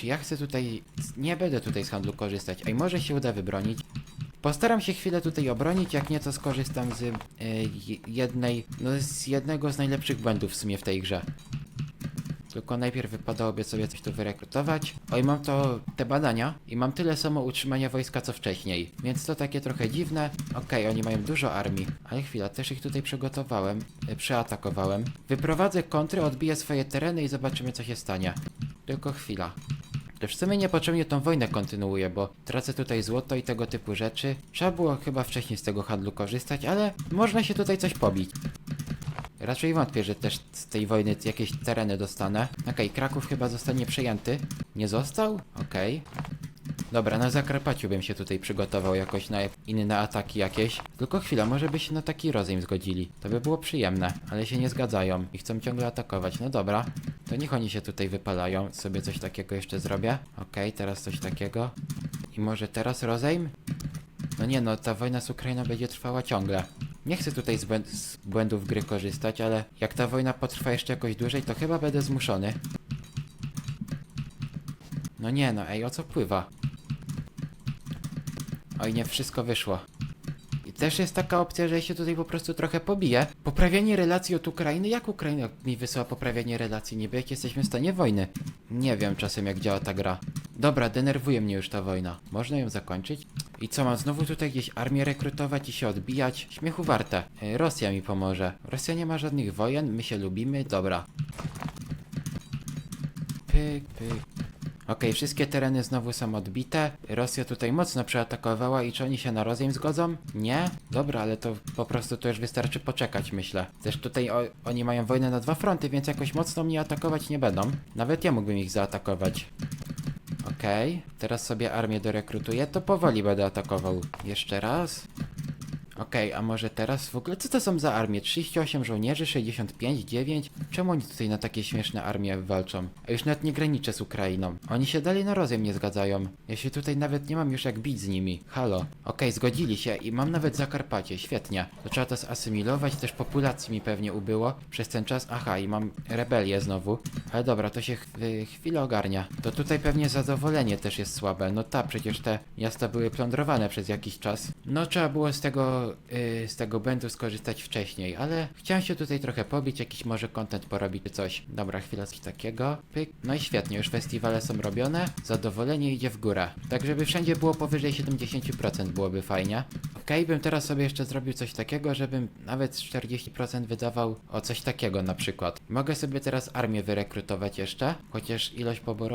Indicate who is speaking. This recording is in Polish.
Speaker 1: czy ja chcę tutaj... Nie będę tutaj z handlu korzystać. Ej, może się uda wybronić. Postaram się chwilę tutaj obronić, jak nieco skorzystam z y, je- jednej, no z jednego z najlepszych błędów w sumie w tej grze. Tylko najpierw wypadałoby sobie coś tu wyrekrutować. Oj, mam to te badania i mam tyle samo utrzymania wojska co wcześniej. Więc to takie trochę dziwne. Okej, oni mają dużo armii. Ale chwila, też ich tutaj przygotowałem. E, przeatakowałem. Wyprowadzę kontry, odbiję swoje tereny i zobaczymy co się stanie. Tylko chwila. Też w sumie niepotrzebnie tą wojnę kontynuuję, bo tracę tutaj złoto i tego typu rzeczy. Trzeba było chyba wcześniej z tego handlu korzystać, ale można się tutaj coś pobić. Raczej wątpię, że też z tej wojny jakieś tereny dostanę. Okej, Kraków chyba zostanie przejęty. Nie został? Okej. Dobra, na Zakarpaciu bym się tutaj przygotował jakoś na inne ataki jakieś. Tylko chwila, może by się na taki rozejm zgodzili. To by było przyjemne, ale się nie zgadzają i chcą ciągle atakować. No dobra, to niech oni się tutaj wypalają. Sobie coś takiego jeszcze zrobię. Okej, teraz coś takiego. I może teraz rozejm? No nie no, ta wojna z Ukrainą będzie trwała ciągle. Nie chcę tutaj z, błęd- z błędów gry korzystać, ale jak ta wojna potrwa jeszcze jakoś dłużej, to chyba będę zmuszony. No nie no, ej, o co pływa? Oj, nie wszystko wyszło. Też jest taka opcja, że się tutaj po prostu trochę pobiję. Poprawianie relacji od Ukrainy? Jak Ukraina mi wysłała poprawianie relacji? Niby jak jesteśmy w stanie wojny. Nie wiem czasem jak działa ta gra. Dobra, denerwuje mnie już ta wojna. Można ją zakończyć? I co, mam znowu tutaj gdzieś armię rekrutować i się odbijać? Śmiechu warte. E, Rosja mi pomoże. Rosja nie ma żadnych wojen, my się lubimy, dobra. Pyk, pyk. Okej, wszystkie tereny znowu są odbite. Rosja tutaj mocno przeatakowała i czy oni się na rozejm zgodzą? Nie? Dobra, ale to po prostu to już wystarczy poczekać, myślę. Też tutaj o, oni mają wojnę na dwa fronty, więc jakoś mocno mnie atakować nie będą. Nawet ja mógłbym ich zaatakować. Okej, teraz sobie armię dorekrutuję, to powoli będę atakował. Jeszcze raz. Okej, a może teraz w ogóle co to są za armie? 38 żołnierzy, 65, 9? Czemu oni tutaj na takie śmieszne armie walczą? A już nawet nie graniczę z Ukrainą. Oni się dalej na rozejm nie zgadzają. Ja się tutaj nawet nie mam już jak bić z nimi. Halo. Okej, zgodzili się i mam nawet Zakarpacie, świetnie. To trzeba to zasymilować, też populacji mi pewnie ubyło przez ten czas. Aha, i mam rebelię znowu. Ale dobra, to się y, chwilę ogarnia. To tutaj pewnie zadowolenie też jest słabe. No ta, przecież te miasta były plądrowane przez jakiś czas. No trzeba było z tego, y, z tego błędu skorzystać wcześniej, ale chciałem się tutaj trochę pobić, jakiś może content porobić czy coś. Dobra, chwila coś takiego. Pyk. No i świetnie, już festiwale są robione. Zadowolenie idzie w górę. Tak, żeby wszędzie było powyżej 70% byłoby fajnie. Okej, bym teraz sobie jeszcze zrobił coś takiego, żebym nawet z 40% wydawał o coś takiego na przykład. Mogę sobie teraz armię wyrekrutować jeszcze, chociaż ilość poborów